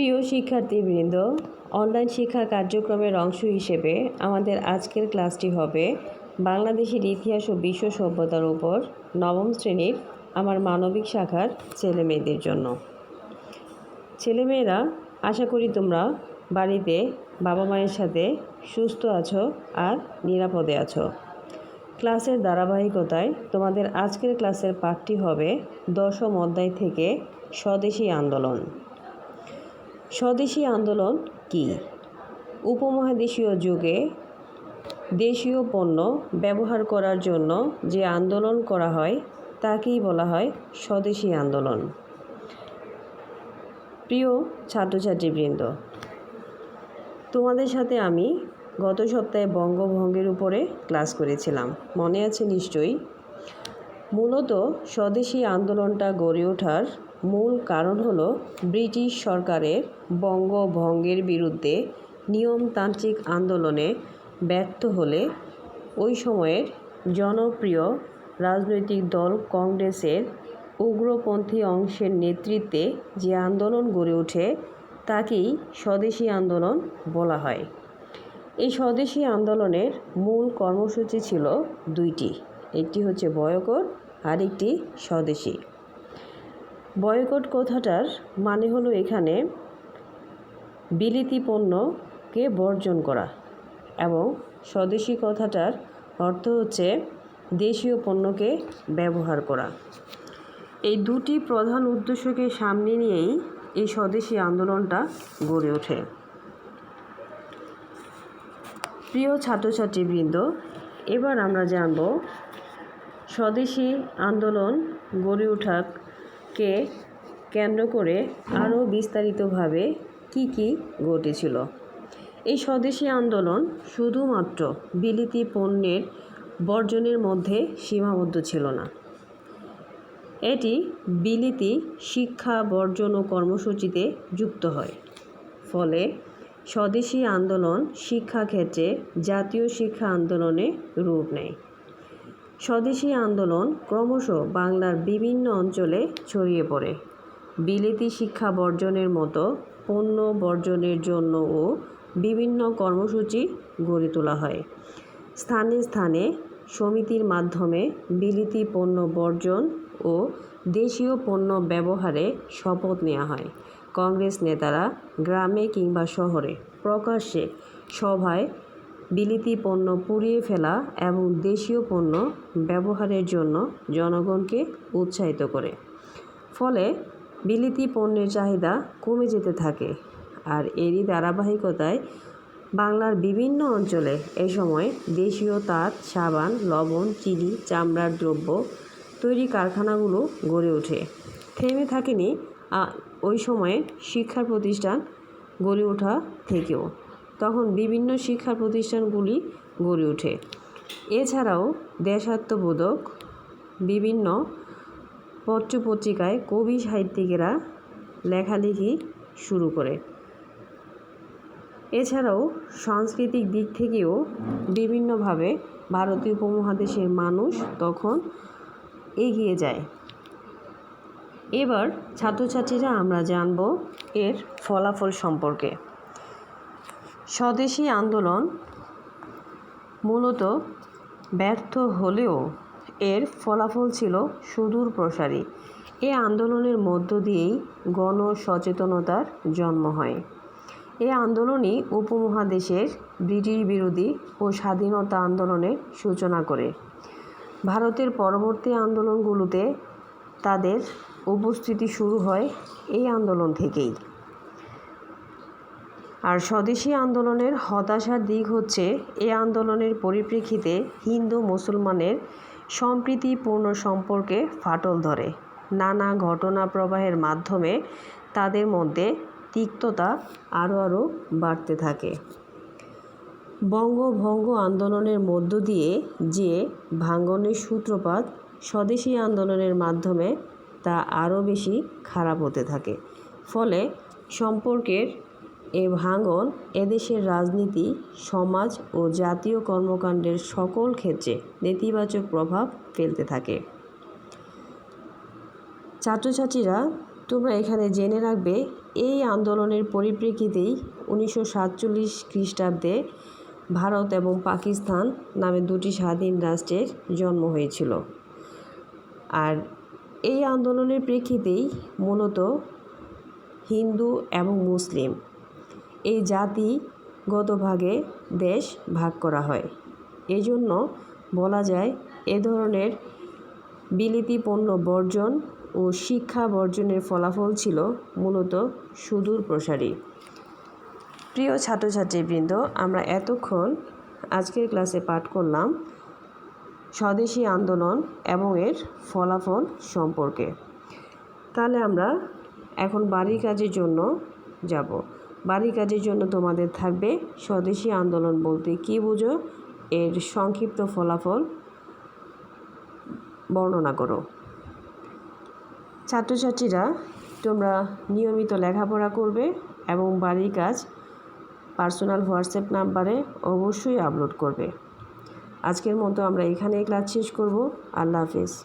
প্রিয় শিক্ষার্থীবৃন্দ অনলাইন শিক্ষা কার্যক্রমের অংশ হিসেবে আমাদের আজকের ক্লাসটি হবে বাংলাদেশের ইতিহাস ও বিশ্ব সভ্যতার উপর নবম শ্রেণির আমার মানবিক শাখার ছেলে মেয়েদের জন্য। ছেলেমেয়েরা, আশা করি তোমরা বাড়িতে বাবা মায়ের সাথে সুস্থ আছো আর নিরাপদে আছো। ক্লাসের ধারাবাহিকতায় তোমাদের আজকের ক্লাসের পাঠটি হবে দশম অধ্যায় থেকে স্বদেশী আন্দোলন। স্বদেশী আন্দোলন কি? উপমহাদেশীয় যুগে দেশীয় পণ্য ব্যবহার করার জন্য যে আন্দোলন করা হয়, তাকেই বলা হয় স্বদেশী আন্দোলন। প্রিয় ছাত্রছাত্রীবৃন্দ, তোমাদের সাথে আমি গত সপ্তাহে বঙ্গভঙ্গের উপরে ক্লাস করেছিলাম। মনে আছে নিশ্চয়ই? মূলত স্বদেশী আন্দোলনটা গড়ে ওঠার মূল কারণ হলো ব্রিটিশ সরকারের বঙ্গভঙ্গের বিরুদ্ধে নিয়মতান্ত্রিক আন্দোলনে ব্যর্থ হলে ওই সময়ের জনপ্রিয় রাজনৈতিক দল কংগ্রেসের উগ্রপন্থী অংশের নেতৃত্বে যে আন্দোলন গড়ে ওঠে, তাকেই স্বদেশী আন্দোলন বলা হয়। এই স্বদেশী আন্দোলনের মূল কর্মসূচি ছিল দুইটি, একটি হচ্ছে বয়কট আরেকটি স্বদেশী। বয়কট কথাটার মানে হলো এখানে বিলিতি পণ্যকে বর্জন করা এবং স্বদেশী কথাটার অর্থ হচ্ছে দেশীয় পণ্যকে ব্যবহার করা। এই দুটি প্রধান উদ্দেশ্যকে সামনে নিয়েই এই স্বদেশী আন্দোলনটা গড়ে ওঠে। প্রিয় ছাত্রছাত্রীবৃন্দ, এবার আমরা জানব স্বদেশী আন্দোলন গড়ে ওঠাকে কেন্দ্র করে আরও বিস্তারিতভাবে কি কি ঘটেছিল? এই স্বদেশী আন্দোলন শুধুমাত্র বিলিতি পণ্যের বর্জনের মধ্যে সীমাবদ্ধ ছিল না। এটি বিলিতি শিক্ষা বর্জন ও কর্মসূচিতে যুক্ত হয়। ফলে স্বদেশী আন্দোলন শিক্ষাক্ষেত্রে জাতীয় শিক্ষা আন্দোলনে রূপ নেয়। স্বদেশী আন্দোলন ক্রমশ বাংলার বিভিন্ন অঞ্চলে ছড়িয়ে পড়ে। বিলেতি শিক্ষা বর্জনের মতো পণ্য বর্জনের জন্যও বিভিন্ন কর্মসূচি গড়ে তোলা হয়। স্থানে স্থানে সমিতির মাধ্যমে বিলিতি পণ্য বর্জন ও দেশীয় পণ্য ব্যবহারে শপথ নেওয়া হয়। কংগ্রেস নেতারা গ্রামে কিংবা শহরে প্রকাশ্যে সভায় বিলিতি পণ্য পুড়িয়ে ফেলা এবং দেশীয় পণ্য ব্যবহারের জন্য জনগণকে উৎসাহিত করে। ফলে বিলিতি পণ্যের চাহিদা কমে যেতে থাকে আর এরই ধারাবাহিকতায় বাংলার বিভিন্ন অঞ্চলে এ সময় দেশীয় তাঁত, সাবান, লবণ, চিনি, চামড়ার দ্রব্য, তৈরি কারখানাগুলো গড়ে ওঠে। থেমে থাকেনি ওই সময়ে শিক্ষা প্রতিষ্ঠান গড়ে ওঠা থেকেও। তখন বিভিন্ন শিক্ষা প্রতিষ্ঠানগুলি গড়ে ওঠে। এছাড়াও দেশাত্মবোধক বিভিন্ন পত্রপত্রিকায় কবি সাহিত্যিকেরা লেখালেখি শুরু করে। এছাড়াও সাংস্কৃতিক দিক থেকেও বিভিন্নভাবে ভারতীয় উপমহাদেশের মানুষ তখন এগিয়ে যায়। এবার ছাত্রছাত্রীরা আমরা জানব এর ফলাফল সম্পর্কে। স্বদেশী আন্দোলন মূলত ব্যর্থ হলেও এর ফলাফল ছিল সুদূর প্রসারী। এ আন্দোলনের মধ্য দিয়েই গণ সচেতনতার জন্ম হয়। এ আন্দোলনই উপমহাদেশের ব্রিটিশ বিরোধী ও স্বাধীনতা আন্দোলনের সূচনা করে। ভারতের পরবর্তী আন্দোলনগুলোতে তাদের উপস্থিতি শুরু হয় এই আন্দোলন থেকেই। আর স্বদেশী আন্দোলনের হতাশার দিক হচ্ছে, এ আন্দোলনের পরিপ্রেক্ষিতে হিন্দু মুসলমানের সম্প্রীতিপূর্ণ সম্পর্কে ফাটল ধরে। নানা ঘটনা প্রবাহের মাধ্যমে তাদের মধ্যে তিক্ততা আরও আরও বাড়তে থাকে। বঙ্গভঙ্গ আন্দোলনের মধ্য দিয়ে যে ভাঙ্গনের সূত্রপাত স্বদেশী আন্দোলনের মাধ্যমে তা আরও বেশি খারাপ হতে থাকে। ফলে সম্পর্কের এ ভাঙন এদেশের রাজনীতি, সমাজ ও জাতীয় কর্মকাণ্ডের সকল ক্ষেত্রে নেতিবাচক প্রভাব ফেলতে থাকে। ছাত্রছাত্রীরা, তোমরা এখানে জেনে রাখবে, এই আন্দোলনের পরিপ্রেক্ষিতেই উনিশশো সাতচল্লিশ খ্রিস্টাব্দে ভারত এবং পাকিস্তান নামে দুটি স্বাধীন রাষ্ট্রের জন্ম হয়েছিল। আর এই আন্দোলনের প্রেক্ষিতেই মূলত হিন্দু এবং মুসলিম এই জাতিগত ভাগে দেশ ভাগ করা হয়। এজন্য বলা যায় এ ধরনের বিলিতি পণ্য বর্জন ও শিক্ষা বর্জনের ফলাফল ছিল মূলত সুদূর প্রসারী। প্রিয় ছাত্রছাত্রীবৃন্দ, আমরা এতক্ষণ আজকের ক্লাসে পাঠ করলাম স্বদেশী আন্দোলন এবং এর ফলাফল সম্পর্কে। তাহলে আমরা এখন বাড়ির কাজের জন্য যাব। বাড়ির কাজের জন্য তোমাদের থাকবে স্বদেশী আন্দোলন বলতে কী বুঝো? এর সংক্ষিপ্ত ফলাফল বর্ণনা করো। ছাত্রছাত্রীরা তোমরা নিয়মিত লেখাপড়া করবে এবং বাড়ির কাজ পার্সোনাল হোয়াটসঅ্যাপ নাম্বারে অবশ্যই আপলোড করবে। আজকের মতো আমরা এখানেই ক্লাস শেষ করব। আল্লাহ হাফেজ।